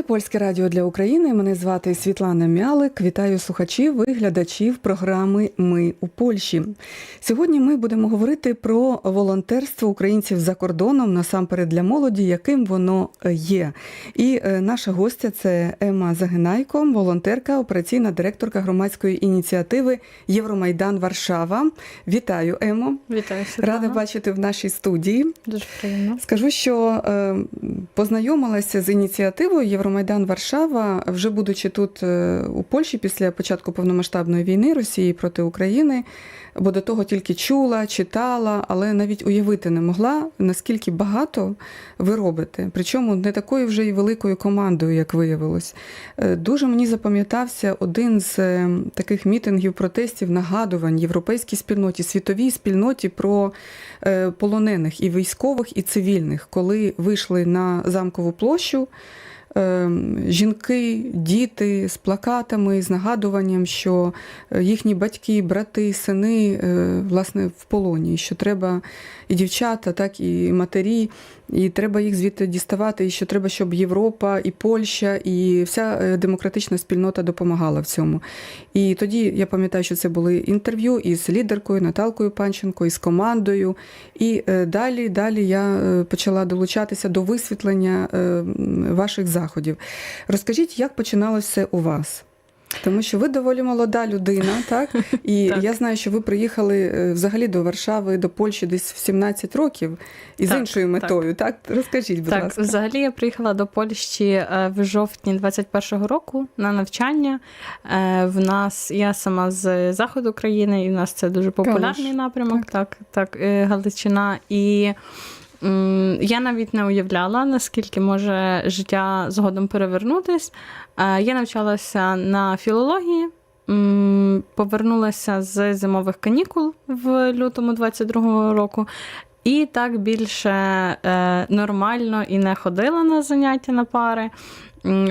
Це польське радіо для України. Мене звати Світлана Мялик. Вітаю слухачів і глядачів програми Ми у Польщі. Сьогодні ми будемо говорити про волонтерство українців за кордоном, насамперед для молоді, яким воно є. І е, наша гостя це Ема Загинайко, волонтерка, операційна директорка громадської ініціативи Євромайдан Варшава. Вітаю, Емо. Вітаю Світлана. Рада бачити в нашій студії. Дуже приємно. Скажу, що е, познайомилася з ініціативою Євромайдан Варшава, вже будучи тут е, у Польщі після початку повномасштабної війни Росії проти України, бо до того тільки чула, читала, але навіть уявити не могла, наскільки багато ви робите. Причому не такою вже й великою командою, як виявилось. Е, Дуже мені запам'ятався один з е, таких мітингів, протестів, нагадувань європейській спільноті, світовій спільноті про полонених і військових, і цивільних, коли вийшли на замкову площу. Е, Жінки, діти з плакатами, з нагадуванням, що е, їхні батьки, брати, сини е, власне в полоні, що треба і дівчата, так і матері, і треба їх звідти діставати, і що треба, щоб Європа, і Польща, і вся е, демократична спільнота допомагала в цьому. І тоді я пам'ятаю, що це були інтерв'ю із лідеркою Наталкою Панченко, із командою. І далі, далі я почала долучатися до висвітлення ваших заходів. Розкажіть, як починалося все у вас? Тому що ви доволі молода людина, так? І Так. я знаю, що ви приїхали е, взагалі до Варшави, до Польщі десь в 17 років і з Так, іншою метою, так? Розкажіть, будь так, ласка. взагалі я приїхала до Польщі е, в жовтні 21-го року на навчання. Е, В нас я сама з заходу країни, і в нас це дуже популярний Калуш. напрямок. Так, так, Галичина. І я навіть не уявляла, наскільки може життя згодом перевернутись. Е, Я навчалася на філології. Повернулася з зимових канікул в лютому 22-го року. І так більше е, нормально і не ходила на заняття на пари,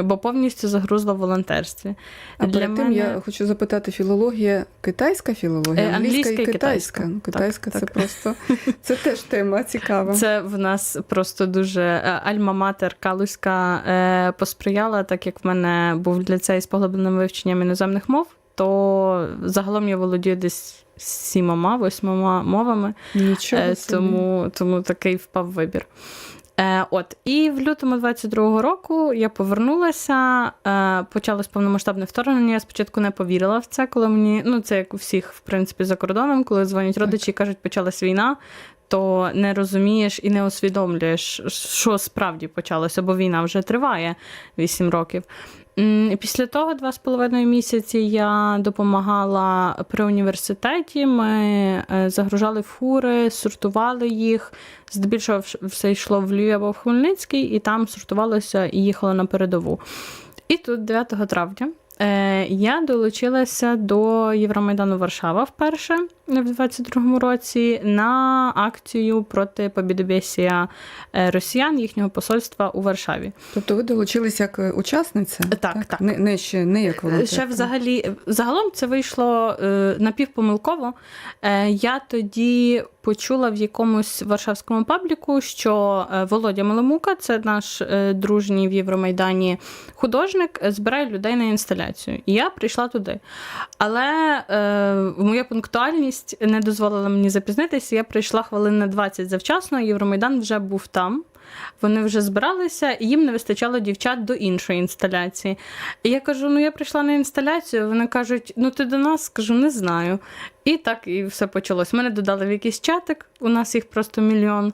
бо повністю загрузла в волонтерстві. А перед тим я хочу запитати, філологія китайська філологія, Е, англійська, і китайська. китайська. Ну, китайська Так, це так. просто це теж тема цікава. Це в нас просто дуже е, альма-матер Калузька е, посприяла, так як в мене був ліцей з поглибленим вивченням іноземних мов, то загалом я володію десь сімома, восьмома мовами. Нічого тому, тому такий впав вибір. Е, от, і в лютому 22-го року я повернулася, е, почалось повномасштабне вторгнення. Я спочатку не повірила в це, коли мені, ну це як у всіх, в принципі, за кордоном, коли дзвонять родичі і кажуть, почалась війна, то не розумієш і не усвідомлюєш, що справді почалося, бо війна вже триває 8 років. Після того, два з половиною місяці, я допомагала при університеті. Ми е, загружали фури, сортували їх. Здебільшого все йшло в Львів в Хмельницький, і там сортувалося і їхало на передову. І тут 9 травня е, я долучилася до Євромайдану Варшава вперше в 22-му році на акцію проти побідобєсія е, росіян їхнього посольства у Варшаві. Тобто ви долучились як е, учасниця? Так, так. Не, не ще не як волонтерка. Ще взагалі, загалом це вийшло е, напівпомилково. Е, я тоді почула в якомусь варшавському пабліку, що е, Володя Малемука, це наш е, дружній в Євромайдані художник, е, збирає людей на інсталяцію. І я прийшла туди. Але е, моя пунктуальність не дозволила мені запізнитися. Я прийшла хвилин на 20 завчасно, Євромайдан вже був там. Вони вже збиралися, і їм не вистачало дівчат до іншої інсталяції. І я кажу: ну я прийшла на інсталяцію. Вони кажуть, ну ти до нас кажу, не знаю. І так і все почалось. Мене додали в якийсь чатик, у нас їх просто мільйон.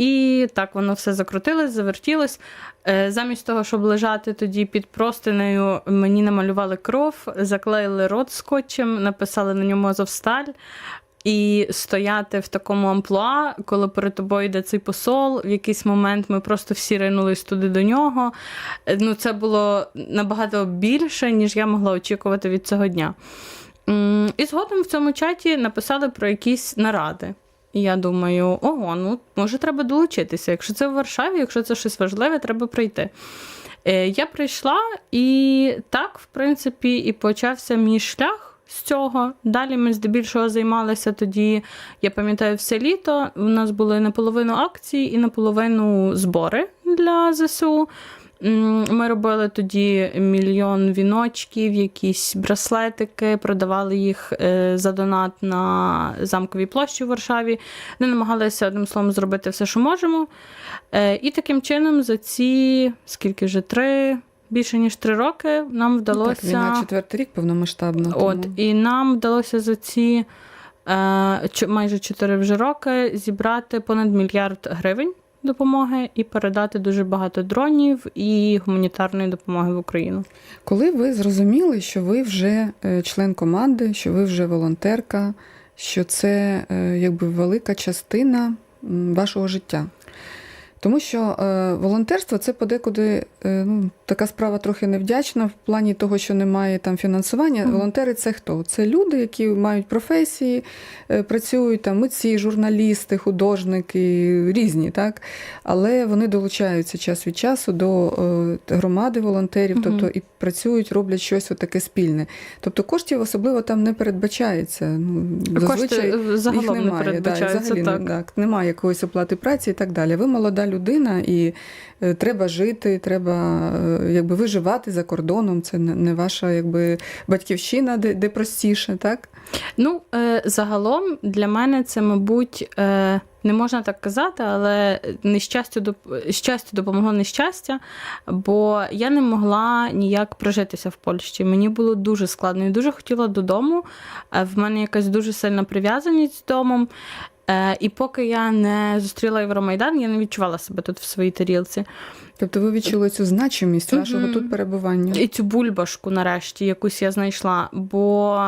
І так воно все закрутилось, завертілось. Е, Замість того, щоб лежати тоді під простинею, мені намалювали кров, заклеїли рот скотчем, написали на ньому Азовсталь. І стояти в такому амплуа, коли перед тобою йде цей посол, в якийсь момент ми просто всі ринулись туди до нього. Е, Ну, це було набагато більше, ніж я могла очікувати від цього дня. І згодом в цьому чаті написали про якісь наради. І я думаю, ого, ну може треба долучитися. Якщо це в Варшаві, якщо це щось важливе, треба прийти. Е, Я прийшла, і так, в принципі, і почався мій шлях. З цього далі ми здебільшого займалися тоді. Я пам'ятаю, все літо. У нас були наполовину акції і наполовину збори для ЗСУ. Ми робили тоді мільйон віночків, якісь браслетики, продавали їх е, за донат на замковій площі у Варшаві. Ми намагалися одним словом зробити все, що можемо. Е, І таким чином за ці скільки вже три, більше ніж три роки нам вдалося. Так, війна четвертий рік повномасштабна. От, і нам вдалося за ці е, майже 4 вже роки зібрати понад мільярд гривень допомоги і передати дуже багато дронів і гуманітарної допомоги в Україну. Коли ви зрозуміли, що ви вже е, член команди, що ви вже волонтерка, що це е, якби велика частина вашого життя? Тому що е, волонтерство це подекуди ну, така справа трохи невдячна в плані того, що немає там фінансування. Мгм. Волонтери це хто? Це люди, які мають професії, е, працюють там митці, журналісти, художники, різні, так? Але вони долучаються час від часу до е, громади волонтерів, Мгм. тобто і працюють, роблять щось таке спільне. Тобто коштів особливо там не передбачається. Ну, зазвичай Кошти загалом їх немає, да, і передбачаються. взагалі так. Так, немає якоїсь оплати праці і так далі. Ви молода людина, і е, треба жити, треба е, якби виживати за кордоном. Це не, ваша якби батьківщина, де, де простіше, так? Ну, е, загалом для мене це, мабуть, е, не можна так казати, але нещастю щастю допомогло нещастя, бо я не могла ніяк прижитися в Польщі. Мені було дуже складно. Я дуже хотіла додому. В мене якась дуже сильна прив'язаність з домом. І поки я не зустріла Євромайдан, я не відчувала себе тут в своїй тарілці. Тобто ви відчули цю значимість вашого Мгм. тут перебування. І цю бульбашку нарешті якусь я знайшла. Бо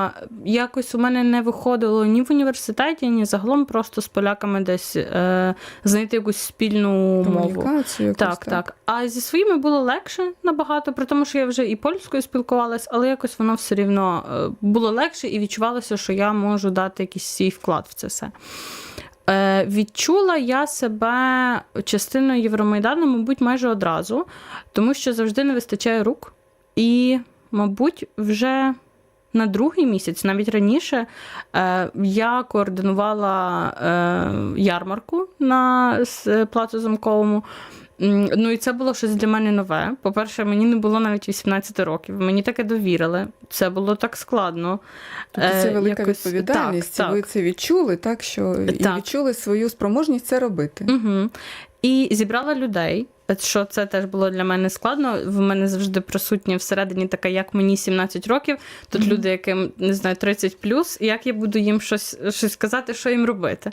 якось у мене не виходило ні в університеті, ні загалом просто з поляками десь е, знайти якусь спільну мову. Якусь, Так, так. А зі своїми було легше набагато, при тому, що я вже і польською спілкувалась, але якось воно все рівно е, було легше і відчувалося, що я можу дати якийсь свій вклад в це все. Е, відчула я себе частиною Євромайдану, мабуть, майже одразу, тому що завжди не вистачає рук. І, мабуть, вже на другий місяць, навіть раніше, е, я координувала е, ярмарку на плацу замковому. Ну і це було щось для мене нове. По-перше, мені не було навіть 18 років. Мені таке довірили. Це було так складно. Тобто це Е, велика якось- відповідальність. Так, і Ви так. це відчули, так що і Так. відчули свою спроможність це робити. Угу. І зібрала людей. Що це теж було для мене складно. В мене завжди присутня всередині така, як мені 17 років. Тут Мгм. люди, яким не знаю, 30 плюс, як я буду їм щось, щось казати, що їм робити.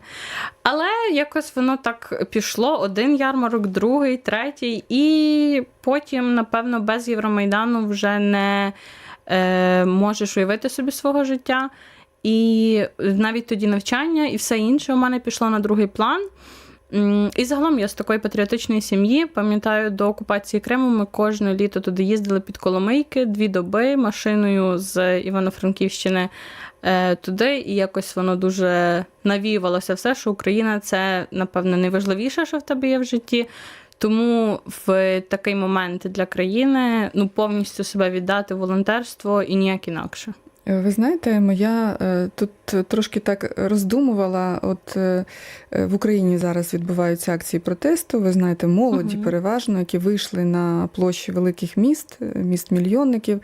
Але якось воно так пішло: один ярмарок, другий, третій, і потім, напевно, без Євромайдану вже не е, можеш уявити собі свого життя. І навіть тоді навчання і все інше у мене пішло на другий план. І загалом я з такої патріотичної сім'ї. Пам'ятаю, до окупації Криму ми кожне літо туди їздили під Коломийки дві доби машиною з Івано-Франківщини е, туди, і якось воно дуже навіювалося все, що Україна це, напевно, найважливіше, що в тебе є в житті. Тому в такий момент для країни ну повністю себе віддати волонтерство і ніяк інакше. Е, Ви знаєте, моя е, тут трошки так роздумувала. От е, в Україні зараз відбуваються акції протесту. Ви знаєте, молоді Мгм. переважно, які вийшли на площі великих міст, міст мільйонників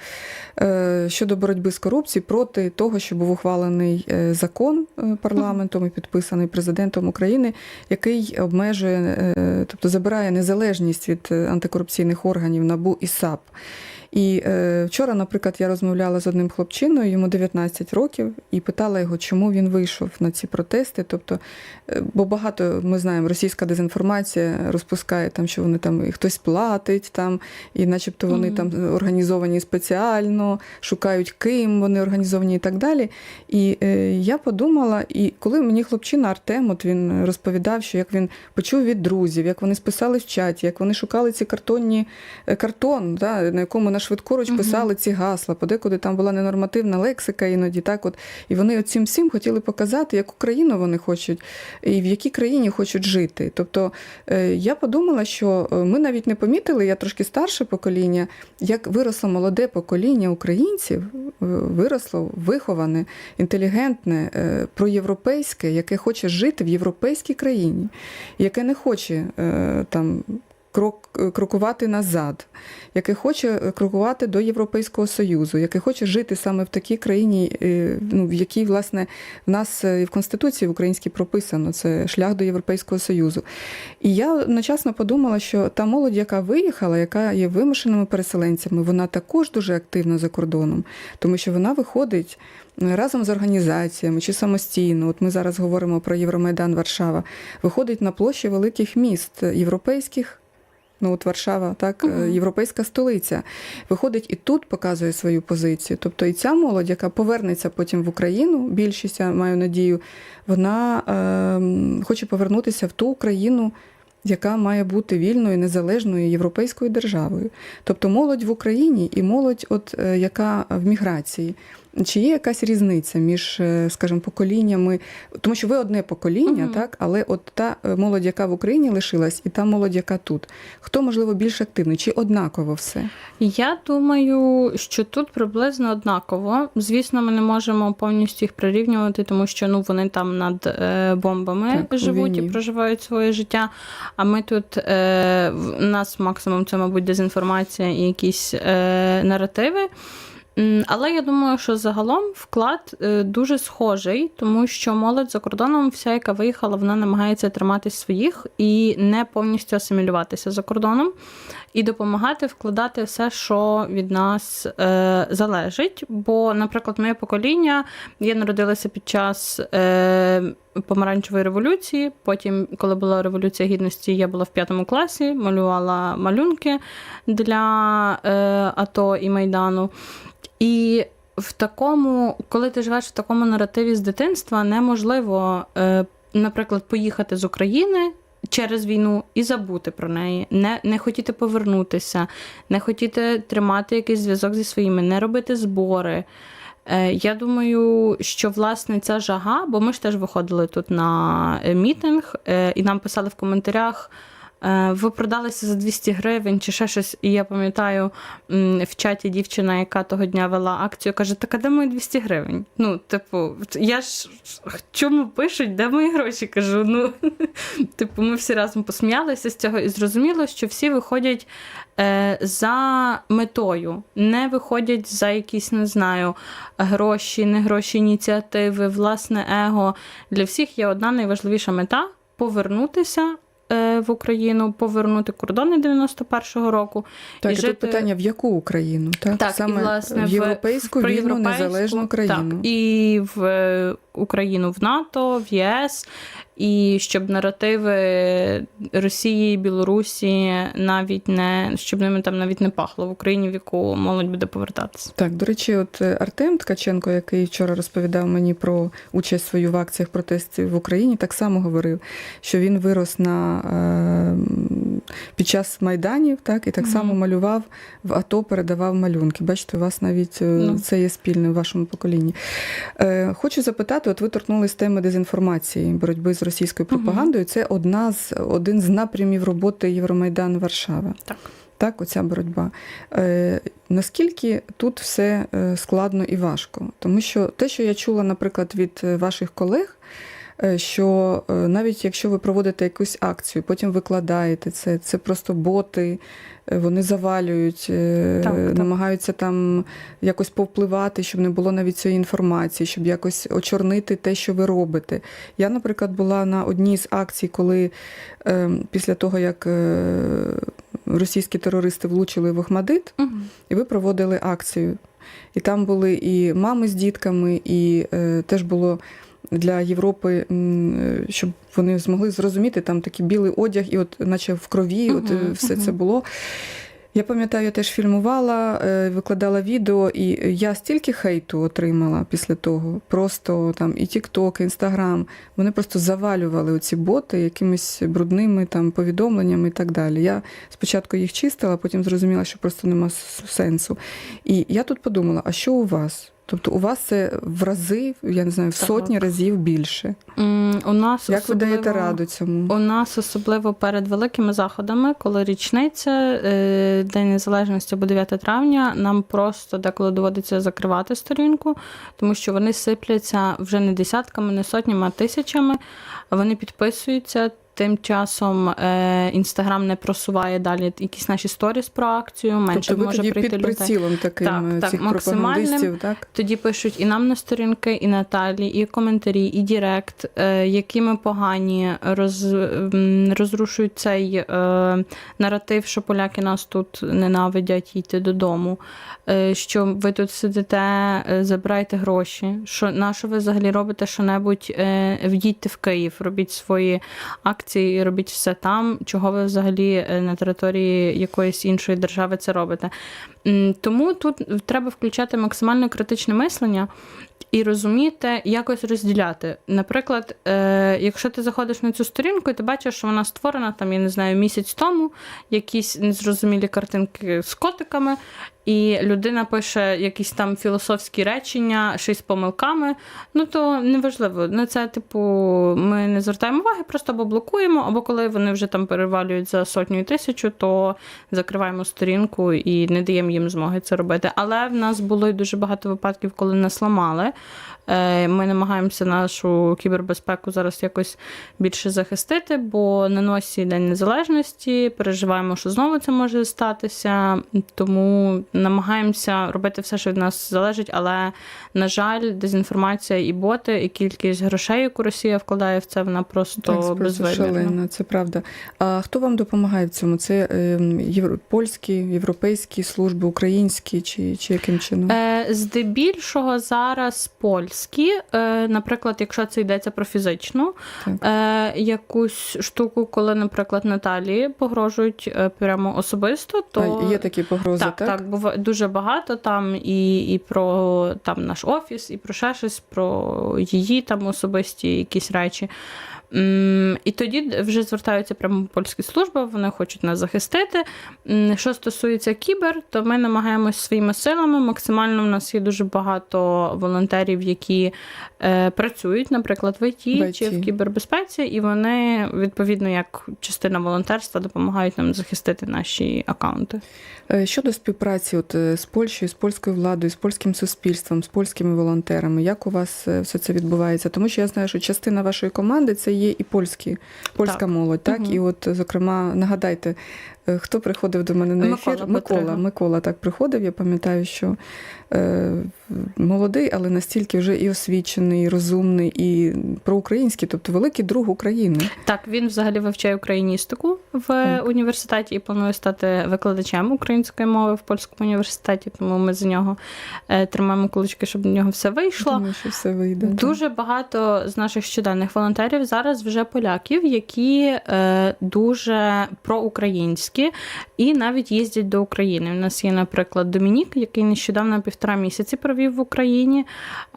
щодо боротьби з корупцією проти того, що був ухвалений закон парламентом і підписаний президентом України, який обмежує, тобто забирає незалежність від антикорупційних органів НАБУ і САП. І е, вчора, наприклад, я розмовляла з одним хлопчиною, йому 19 років, і питала його, чому він вийшов на ці протести. Тобто, е, бо багато ми знаємо, російська дезінформація розпускає там, що вони там і хтось платить, там, і начебто вони Мгм. там організовані спеціально, шукають ким вони організовані і так далі. І е, я подумала, і коли мені хлопчина Артем, от він розповідав, що як він почув від друзів, як вони списали в чаті, як вони шукали ці картонні е, картон, да, на якому на швидкоруч Мгм. писали ці гасла, подекуди там була ненормативна лексика іноді. Так от, і вони цим всім хотіли показати, яку країну вони хочуть і в якій країні хочуть жити. Тобто е, я подумала, що е, ми навіть не помітили, я трошки старше покоління, як виросло молоде покоління українців, виросло виховане, інтелігентне, е, проєвропейське, яке хоче жити в європейській країні, яке не хоче там крок, крокувати назад, яке хоче крокувати до Європейського Союзу, яке хоче жити саме в такій країні, е, ну, в якій, власне, в нас е, і в Конституції в українській прописано це шлях до Європейського Союзу. І я одночасно подумала, що та молодь, яка виїхала, яка є вимушеними переселенцями, вона також дуже активна за кордоном, тому що вона виходить е, разом з організаціями чи самостійно. От ми зараз говоримо про Євромайдан Варшава, виходить на площі великих міст європейських. Ну, от Варшава, так, е, Мгм. європейська столиця. Виходить і тут показує свою позицію. Тобто і ця молодь, яка повернеться потім в Україну, більшість, я маю надію, вона е, хоче повернутися в ту Україну, яка має бути вільною, незалежною європейською державою. Тобто молодь в Україні і молодь, от, е, яка в міграції. Чи є якась різниця між, е, скажімо, поколіннями? Тому що ви одне покоління, Мгм. так, але от та е, молодь, яка в Україні лишилась, і та молодь, яка тут, хто можливо більш активний, чи однаково все? Я думаю, що тут приблизно однаково. Звісно, ми не можемо повністю їх прирівнювати, тому що ну вони там над е, бомбами Так, живуть і проживають своє життя. А ми тут е, в нас максимум це, мабуть, дезінформація і якісь е, наративи. Але я думаю, що загалом вклад е, дуже схожий, тому що молодь за кордоном, вся, яка виїхала, вона намагається триматись своїх і не повністю асимілюватися за кордоном, і допомагати вкладати все, що від нас е, залежить. Бо, наприклад, моє покоління я народилася під час. Е, Помаранчевої революції. Потім, коли була революція гідності, я була в п'ятому класі, малювала малюнки для е, АТО і Майдану. І в такому, коли ти живеш в такому наративі з дитинства, неможливо, е, наприклад, поїхати з України. Через війну і забути про неї, не, не хотіти повернутися, не хотіти тримати якийсь зв'язок зі своїми, не робити збори. Е, Я думаю, що власне ця жага, бо ми ж теж виходили тут на е, мітинг, е, і нам писали в коментарях. Е, Ви продалися за 200 гривень чи ще щось. І я пам'ятаю в чаті дівчина, яка того дня вела акцію, каже: Так а де мої 200 гривень? Ну, типу, я ж чому пишуть, де мої гроші? Кажу. Ну, типу, ми всі разом посміялися з цього і зрозуміло, що всі виходять е, за метою, не виходять за якісь, не знаю, гроші, не гроші, ініціативи, власне его. Для всіх є одна найважливіша мета повернутися. Е, В Україну повернути кордони 91-го року Так, І і, жити- тут питання, в яку Україну? Так, Так, і, власне, в в- європейську в, вільну незалежну країну. Так, і в е, Україну в НАТО, в ЄС, і щоб наративи Росії, Білорусі навіть не щоб ними там навіть не пахло в Україні, в яку молодь буде повертатися. Так, до речі, от е, Артем Ткаченко, який вчора розповідав мені про участь свою в акціях протестів в Україні, так само говорив, що він вирос на е, під час майданів, так і так само малював в АТО, передавав малюнки. Бачите, у вас навіть е, Ну. це є спільне в вашому поколінні. Е, хочу запитати: от ви торкнулись теми дезінформації, боротьби з російською пропагандою. Це одна з один з напрямів роботи Євромайдан Варшава. Так. Так, оця боротьба. Е, наскільки тут все е, складно і важко? Тому що те, що я чула, наприклад, від е, ваших колег, що е, навіть якщо ви проводите якусь акцію, потім викладаєте це, це просто боти, е, вони завалюють, е, Так, так. намагаються там якось повпливати, щоб не було навіть цієї інформації, щоб якось очорнити те, що ви робите. Я, наприклад, була на одній з акцій, коли е, після того, як е, російські терористи влучили в Охмадит, Угу. і ви проводили акцію. І там були і мами з дітками, і е, теж було для Європи, е, щоб вони змогли зрозуміти, там такий білий одяг, і от наче в крові, от е, Мгм, все мгм. це було. Я пам'ятаю, я теж фільмувала, е, викладала відео, і я стільки хейту отримала після того. Просто там і TikTok, і Instagram. Вони просто завалювали оці боти якимись брудними там повідомленнями і так далі. Я спочатку їх чистила, потім зрозуміла, що просто нема сенсу. І я тут подумала: а що у вас? Тобто у вас це в рази, я не знаю, в Так. сотні разів більше. У нас Як ви даєте раду цьому? У нас особливо перед великими заходами, коли річниця е, День Незалежності або 9 травня, нам просто деколи доводиться закривати сторінку, тому що вони сипляться вже не десятками, не сотнями, а тисячами. Вони підписуються. Тим часом е, Інстаграм не просуває далі якісь наші сторіс про акцію, менше тобто може тоді прийти під людей. прицілом таким Так, е, так, максимальним. пропагандистів, так? Тоді пишуть і нам на сторінки, і Наталі, і коментарі, і Дірект, е, які ми погані, роз, розрушують цей е, наратив, що поляки нас тут ненавидять йти додому. Е, що ви тут сидите, е, забирайте гроші. Що на що ви взагалі робите що-небудь? Е, в'їдьте в Київ, робіть свої акції, робіть все там, чого ви взагалі е, на території якоїсь іншої держави це робите. Тому тут треба включати максимально критичне мислення і розуміти, якось розділяти. Наприклад, е, якщо ти заходиш на цю сторінку, і ти бачиш, що вона створена там, я не знаю, місяць тому, якісь незрозумілі картинки з котиками, і людина пише якісь там філософські речення, щось з помилками. Ну то неважливо. На це, типу, ми не звертаємо уваги, просто або блокуємо, або коли вони вже там перевалюють за сотню і тисячу, то закриваємо сторінку і не даємо їм змоги це робити. Але в нас було й дуже багато випадків, коли нас ламали. Е, Ми намагаємося нашу кібербезпеку зараз якось більше захистити, бо на носі День Незалежності переживаємо, що знову це може статися. Тому намагаємося робити все, що від нас залежить. Але, на жаль, дезінформація і боти, і кількість грошей, яку Росія вкладає в це, вона просто безвимірна. це правда. А хто вам допомагає в цьому? Це е, євро- польські, європейські служби, українські чи, чи яким чином? Е, здебільшого зараз польські, е, наприклад, якщо це йдеться про фізичну Так. якусь штуку, коли, наприклад, Наталії погрожують прямо особисто, то А, є такі погрози, так, так? так, буває дуже багато там і, і про там наш офіс, і про ще щось, про її там особисті якісь речі. І тоді вже звертаються прямо польські служби, вони хочуть нас захистити. Що стосується кібер, то ми намагаємось своїми силами. Максимально в нас є дуже багато волонтерів, які е, працюють, наприклад, в ІТ, В чи в кібербезпеці, і вони відповідно як частина волонтерства допомагають нам захистити наші акаунти. Е, Щодо співпраці от, е, з Польщею, з польською владою, з польським суспільством, з польськими волонтерами, як у вас е, все це відбувається? Тому що я знаю, що частина вашої команди це є і польські, польська Так. молодь, так? Мгм. І от, зокрема, нагадайте, хто приходив до мене на Микола ефір? Микола. Петрига. Микола так приходив. Я пам'ятаю, що е, молодий, але настільки вже і освічений, і розумний, і проукраїнський, тобто великий друг України. Так, він взагалі вивчає україністику в Так. університеті і планує стати викладачем української мови в польському університеті. Тому ми за нього е, тримаємо кулички, щоб в нього все вийшло. Думаю, що все вийде. так. Дуже багато з наших щоденних волонтерів зараз вже поляків, які е, дуже проукраїнські і навіть їздять до України. У нас є, наприклад, Домінік, який нещодавно півтора місяці провів в Україні.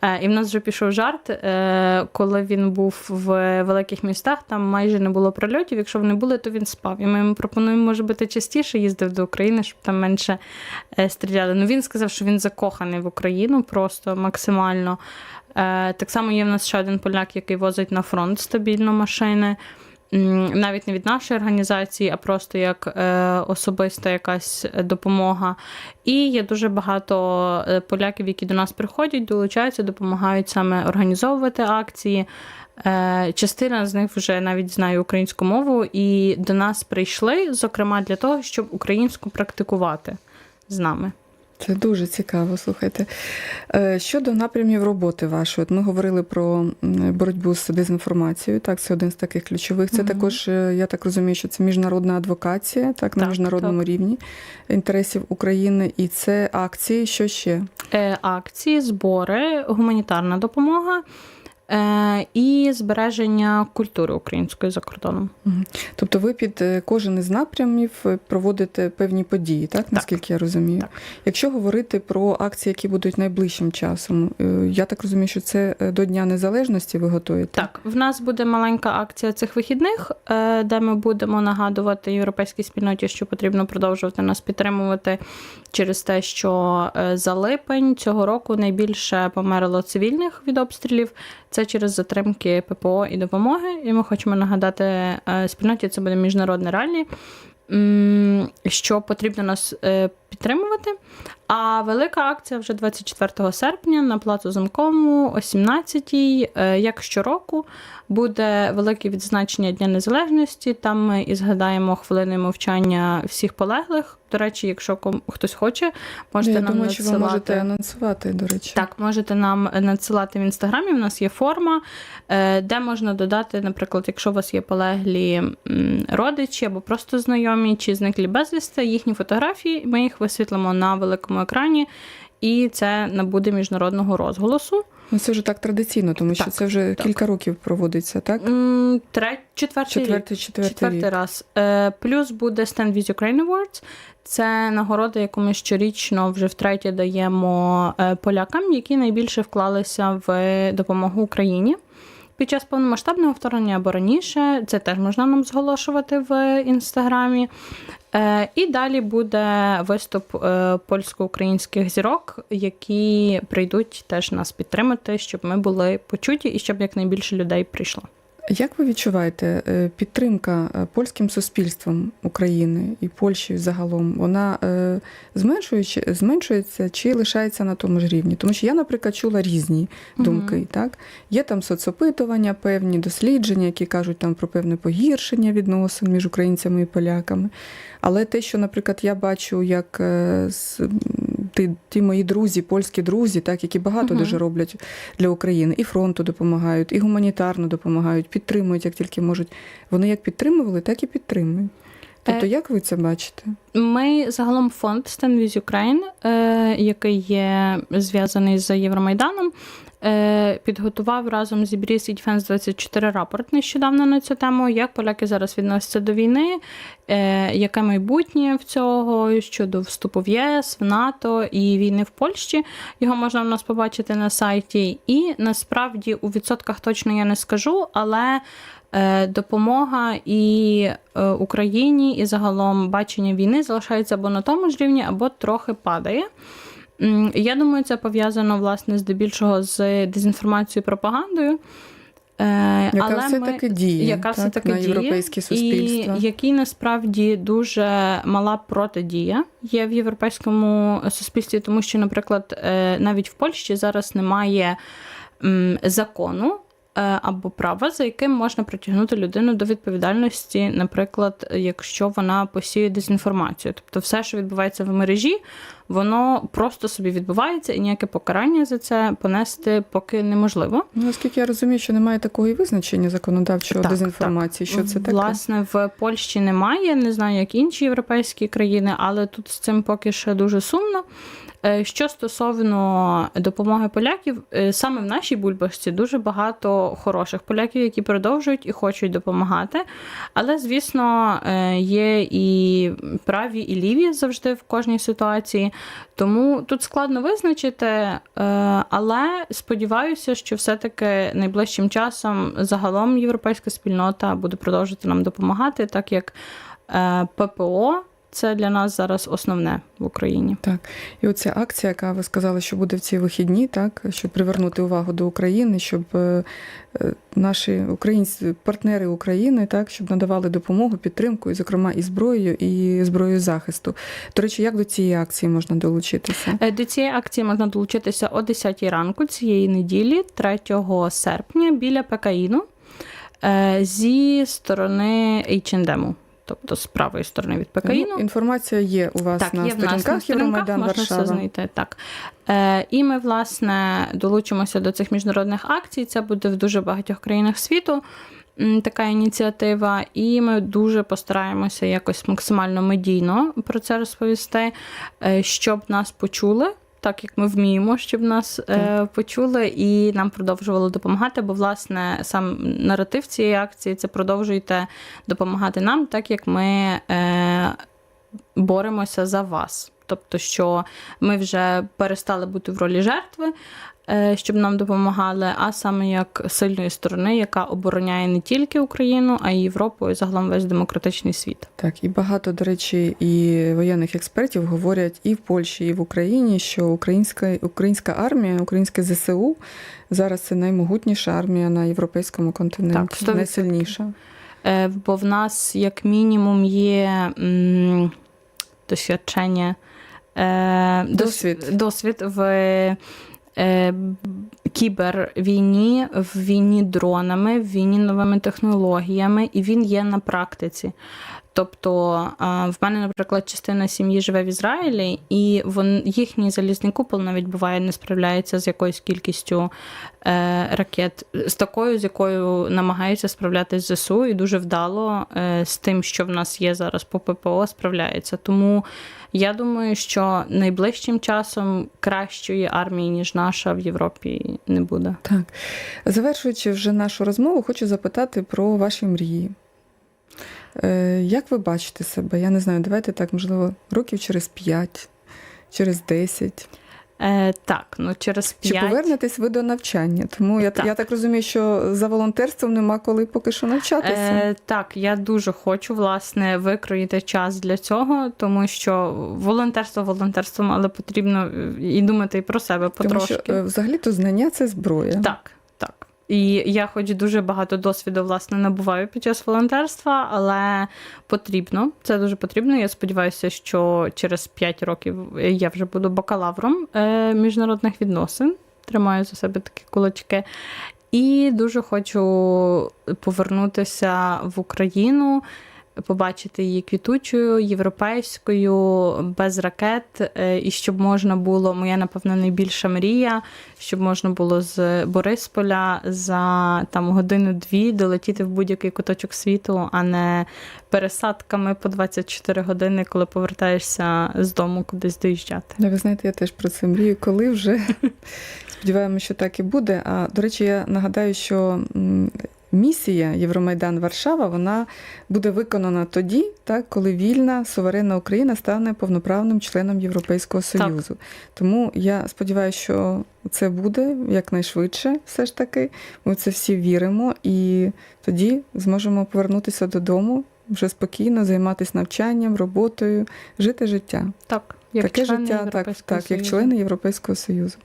Е, і в нас вже пішов жарт, е, коли він був в великих містах, там майже не було прильотів. Якщо вони були, то він спав. І ми йому пропонуємо, може бути, частіше їздив до України, щоб там менше е, стріляли. Ну він сказав, що він закоханий в Україну просто максимально. Так само є в нас ще один поляк, який возить на фронт стабільно машини. Навіть не від нашої організації, а просто як е, особиста якась допомога. І є дуже багато е, поляків, які до нас приходять, долучаються, допомагають саме організовувати акції. Е, Частина з них вже навіть знає українську мову, і до нас прийшли, зокрема, для того, щоб українську практикувати з нами. Це дуже цікаво, слухайте. Е, Щодо напрямів роботи вашої, от ми говорили про боротьбу з дезінформацією. Так, це один з таких ключових. Це угу. також, е, я так розумію, що це міжнародна адвокація, так, на міжнародному так. рівні інтересів України. І це акції. Що ще? Е, Акції, збори, гуманітарна допомога і збереження культури української за кордоном. Тобто ви під е, кожен із напрямів е, проводите певні події, так? Наскільки я розумію? Так. Якщо говорити про акції, які будуть найближчим часом, е, я так розумію, що це е, до Дня Незалежності ви готуєте? Так, в нас буде маленька акція цих вихідних, е, де ми будемо нагадувати європейській спільноті, що потрібно продовжувати нас підтримувати через те, що е, за липень цього року найбільше померло цивільних від обстрілів. Це через затримки ППО і допомоги. І ми хочемо нагадати е, спільноті, це буде міжнародне ралі. Що потрібно нас е, підтримувати. А велика акція вже 24 серпня на плацу Замкому о 17-й, е, як щороку, буде велике відзначення Дня Незалежності. Там ми і згадаємо хвилини мовчання всіх полеглих. До речі, якщо хтось хоче, можете Я нам думаю, що ви можете анонсувати, до речі. Так, можете нам надсилати в інстаграмі. У нас є форма, е, де можна додати, наприклад, якщо у вас є полеглі родичі або просто знайомі чи зниклі безвісти, їхні фотографії. Ми їх висвітлимо на великому екрані, і це набуде міжнародного розголосу. Ну, це вже так традиційно, тому що Так, це вже так. кілька років проводиться, так? Треть, четвертий, рік. Четвертий, четвертий, Четвертий рік. раз. Е, плюс буде Stand with Ukraine Awards. Це нагорода, яку ми щорічно вже втретє даємо е, полякам, які найбільше вклалися в допомогу Україні. Під час повномасштабного вторгнення або раніше це теж можна нам зголошувати в інстаграмі. Е, і далі буде виступ е, польсько-українських зірок, які прийдуть теж нас підтримати, щоб ми були почуті і щоб якнайбільше людей прийшло. Як ви відчуваєте, е, підтримка е, польським суспільством України і Польщі загалом, вона е, зменшується, чи лишається на тому ж рівні? Тому що я, наприклад, чула різні думки. думки. Так? Є там соцопитування, певні дослідження, які кажуть там про певне погіршення відносин між українцями і поляками. Але те, що, наприклад, я бачу, як е, м, ті, мої друзі, польські друзі, так, які багато Мгм. дуже роблять для України, і фронту допомагають, і гуманітарно допомагають, підтримують, як тільки можуть. Вони як підтримували, так і підтримують. Тобто, Е, як ви це бачите? Ми загалом фонд Stand with Ukraine, е, який є зв'язаний з Євромайданом, підготував разом з Ібріс і Defense 24 рапорт нещодавно на цю тему, як поляки зараз відносяться до війни, е, яке майбутнє в цього щодо вступу в ЄС, в НАТО і війни в Польщі. Його можна у нас побачити на сайті. І насправді у відсотках точно я не скажу, але е, допомога і е, Україні, і загалом бачення війни залишається або на тому ж рівні, або трохи падає. Я думаю, це пов'язано власне здебільшого з дезінформацією і пропагандою. Е, Яка але все-таки ми- діє яка так, все-таки на європейське суспільство? І який насправді дуже мала протидія є в європейському суспільстві, тому що, наприклад, е, навіть в Польщі зараз немає закону. е, Або права, за яким можна притягнути людину до відповідальності, наприклад, якщо вона посіє дезінформацію. Тобто, все, що відбувається в мережі, воно просто собі відбувається, і ніяке покарання за це понести поки неможливо. Наскільки я розумію, що немає такого і визначення законодавчого Так, дезінформації, що це таке? Власне, в Польщі немає, не знаю, як інші європейські країни, але тут з цим поки що дуже сумно. Е, Що стосовно допомоги поляків, е, саме в нашій бульбашці дуже багато хороших поляків, які продовжують і хочуть допомагати. Але, звісно, е, є і праві, і ліві завжди в кожній ситуації. Тому тут складно визначити, але сподіваюся, що все-таки найближчим часом загалом європейська спільнота буде продовжувати нам допомагати, так як ППО це для нас зараз основне в Україні. Так, і оця акція, яка ви сказали, що буде в ці вихідні, так щоб привернути увагу до України, щоб е, е, наші українські партнери України, так щоб надавали допомогу, підтримку, і, зокрема, і зброєю, і зброєю захисту. До речі, як до цієї акції можна долучитися? Е, До цієї акції можна долучитися о 10 ранку цієї неділі, 3 серпня, біля Пекаїну зі сторони H&M, тобто з правої сторони від Пекаїну. Ну, інформація є у вас Так, на є сторінках Євромайдан можна Варшава. все знайти. Так. Е, і ми, власне, долучимося до цих міжнародних акцій. Це буде в дуже багатьох країнах світу. Така ініціатива, і ми дуже постараємося якось максимально медійно про це розповісти, е, щоб нас почули, так як ми вміємо, щоб нас е, почули і нам продовжували допомагати. Бо, власне, сам наратив цієї акції це продовжуйте допомагати нам, так як ми е, боремося за вас. Тобто, що ми вже перестали бути в ролі жертви, е, щоб нам допомагали, а саме як сильної сторони, яка обороняє не тільки Україну, а й Європу і загалом весь демократичний світ. Так, і багато, до речі, і воєнних експертів говорять і в Польщі, і в Україні, що українська, українська армія, українське ЗСУ зараз це наймогутніша армія на європейському континенті, Так, найсильніша. Е, Бо в нас, як мінімум, є м, досвідчення е, Досвід. досвід в е, кібервійні, в війні дронами, в війні новими технологіями, і він є на практиці. Тобто в мене, наприклад, частина сім'ї живе в Ізраїлі, і вон, їхній залізний купол навіть буває не справляється з якоюсь кількістю е, ракет, з такою, з якою намагаються справлятися ЗСУ, і дуже вдало е, з тим, що в нас є зараз по ППО, справляється. Тому я думаю, що найближчим часом кращої армії, ніж наша в Європі, не буде. Так. Завершуючи вже нашу розмову, хочу запитати про ваші мрії. Е, Як ви бачите себе? Я не знаю, давайте так, можливо, років через 5, через 10. Е, так, ну через Чи повернетесь ви до навчання? Тому я Так. я так розумію, що за волонтерством нема коли поки що навчатися. Е, так, я дуже хочу власне викроїти час для цього, тому що волонтерство волонтерством, але потрібно е, і думати і про себе Тому потрошки. що е, взагалі-то знання це зброя. Так. І я, хоч дуже багато досвіду власне набуваю під час волонтерства, але потрібно. Це дуже потрібно. Я сподіваюся, що через 5 років я вже буду бакалавром е, міжнародних відносин. Тримаю за себе такі кулачки. І дуже хочу повернутися в Україну, побачити її квітучою, європейською, без ракет, е, і щоб можна було, моя, напевно, найбільша мрія, щоб можна було з Борисполя за там годину-дві долетіти в будь-який куточок світу, а не пересадками по 24 години, коли повертаєшся з дому кудись доїжджати. Да, ви знаєте, я теж про це мрію, коли вже сподіваємося, що так і буде. А до речі, я нагадаю, що місія Євромайдан Варшава вона буде виконана тоді, так, коли вільна суверенна Україна стане повноправним членом Європейського Союзу. Тому я сподіваюся, що це буде якнайшвидше, все ж таки. Ми в це всі віримо, і тоді зможемо повернутися додому. Вже спокійно займатися навчанням, роботою, жити життя. Так, як Таке життя, так, так, як члени Європейського Союзу.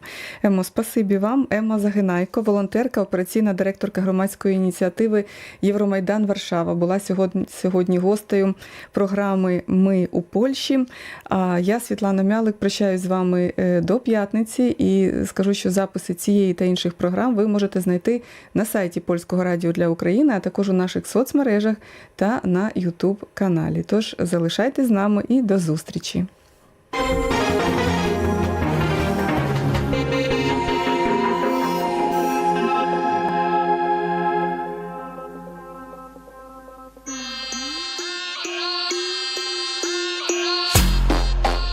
Емо, спасибі вам. Емма Загинайко, волонтерка, операційна директорка громадської ініціативи Євромайдан Варшава, була сьогодні, сьогодні гостею програми Ми у Польщі. А я, Світлана Мялик, прощаюсь з вами е, до п'ятниці і скажу, що записи цієї та інших програм ви можете знайти на сайті Польського радіо для України, а також у наших соцмережах та на Ютуб каналі. Тож залишайтесь з нами і до зустрічі. Thank you.